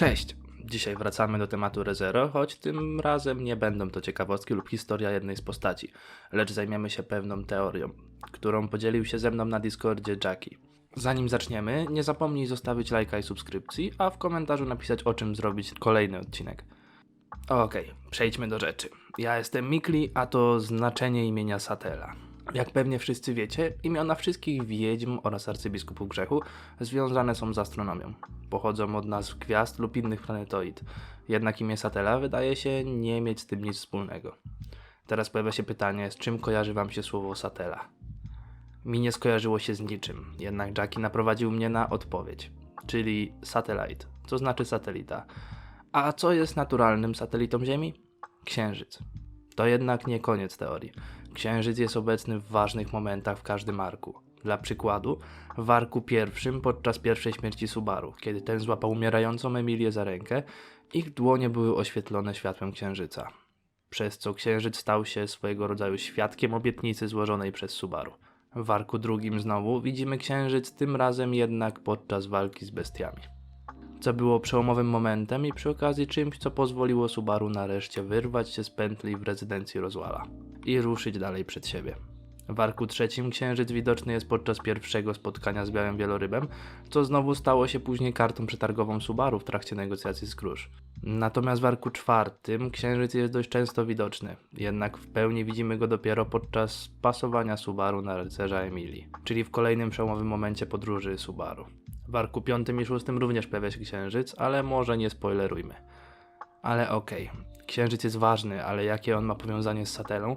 Cześć! Dzisiaj wracamy do tematu Rezero, choć tym razem nie będą to ciekawostki lub historia jednej z postaci, lecz zajmiemy się pewną teorią, którą podzielił się ze mną na Discordzie Jackie. Zanim zaczniemy, nie zapomnij zostawić lajka i subskrypcji, a w komentarzu napisać o czym zrobić kolejny odcinek. Okej, przejdźmy do rzeczy. Ja jestem Mikli, a to znaczenie imienia Satela. Jak pewnie wszyscy wiecie, imiona wszystkich wiedźm oraz arcybiskupów grzechu związane są z astronomią. Pochodzą od nazw gwiazd lub innych planetoid. Jednak imię Satela wydaje się nie mieć z tym nic wspólnego. Teraz pojawia się pytanie, z czym kojarzy wam się słowo Satela? Mi nie skojarzyło się z niczym, jednak Jackie naprowadził mnie na odpowiedź, czyli satellite, co znaczy satelita. A co jest naturalnym satelitą Ziemi? Księżyc. To jednak nie koniec teorii. Księżyc jest obecny w ważnych momentach w każdym arku. Dla przykładu, w arku pierwszym podczas pierwszej śmierci Subaru, kiedy ten złapał umierającą Emilię za rękę, ich dłonie były oświetlone światłem księżyca. Przez co księżyc stał się swojego rodzaju świadkiem obietnicy złożonej przez Subaru. W arku drugim znowu widzimy księżyc, tym razem jednak podczas walki z bestiami co było przełomowym momentem i przy okazji czymś, co pozwoliło Subaru nareszcie wyrwać się z pętli w rezydencji Roswalla i ruszyć dalej przed siebie. W arku trzecim księżyc widoczny jest podczas pierwszego spotkania z białym wielorybem, co znowu stało się później kartą przetargową Subaru w trakcie negocjacji z Crush. Natomiast w arku czwartym księżyc jest dość często widoczny, jednak w pełni widzimy go dopiero podczas pasowania Subaru na rycerza Emilii, czyli w kolejnym przełomowym momencie podróży Subaru. W arku piątym i szóstym również pojawia się księżyc, ale może nie spoilerujmy. Ale okej, księżyc jest ważny, ale jakie on ma powiązanie z satelą?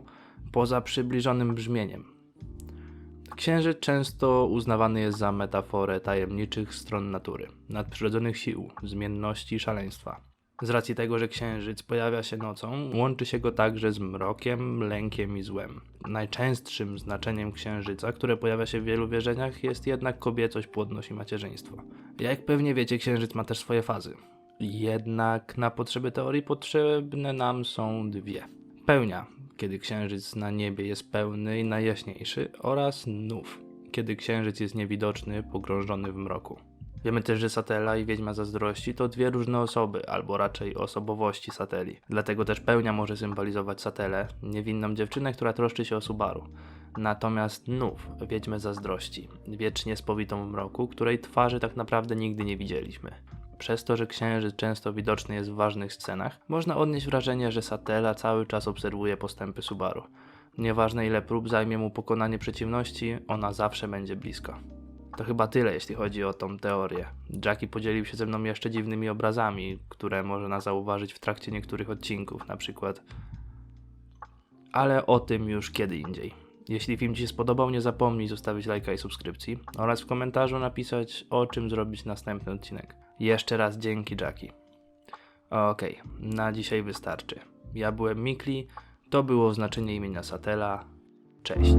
Poza przybliżonym brzmieniem. Księżyc często uznawany jest za metaforę tajemniczych stron natury, nadprzyrodzonych sił, zmienności i szaleństwa. Z racji tego, że księżyc pojawia się nocą, łączy się go także z mrokiem, lękiem i złem. Najczęstszym znaczeniem księżyca, które pojawia się w wielu wierzeniach, jest jednak kobiecość, płodność i macierzyństwo. Jak pewnie wiecie, księżyc ma też swoje fazy. Jednak na potrzeby teorii potrzebne nam są dwie. Pełnia, kiedy księżyc na niebie jest pełny i najjaśniejszy, oraz nów, kiedy księżyc jest niewidoczny, pogrążony w mroku. Wiemy też, że Satela i Wiedźma Zazdrości to dwie różne osoby, albo raczej osobowości Sateli. Dlatego też pełnia może symbolizować Satelę, niewinną dziewczynę, która troszczy się o Subaru. Natomiast Nów, Wiedźmę Zazdrości, wiecznie spowitą w mroku, której twarzy tak naprawdę nigdy nie widzieliśmy. Przez to, że księżyc często widoczny jest w ważnych scenach, można odnieść wrażenie, że Satela cały czas obserwuje postępy Subaru. Nieważne ile prób zajmie mu pokonanie przeciwności, ona zawsze będzie blisko. To chyba tyle, jeśli chodzi o tą teorię. Jackie podzielił się ze mną jeszcze dziwnymi obrazami, które można zauważyć w trakcie niektórych odcinków, na przykład. Ale o tym już kiedy indziej. Jeśli film Ci się spodobał, nie zapomnij zostawić lajka i subskrypcji oraz w komentarzu napisać o czym zrobić następny odcinek. Jeszcze raz dzięki Jackie. Okej, na dzisiaj wystarczy. Ja byłem Mikli, to było znaczenie imienia Satela. Cześć.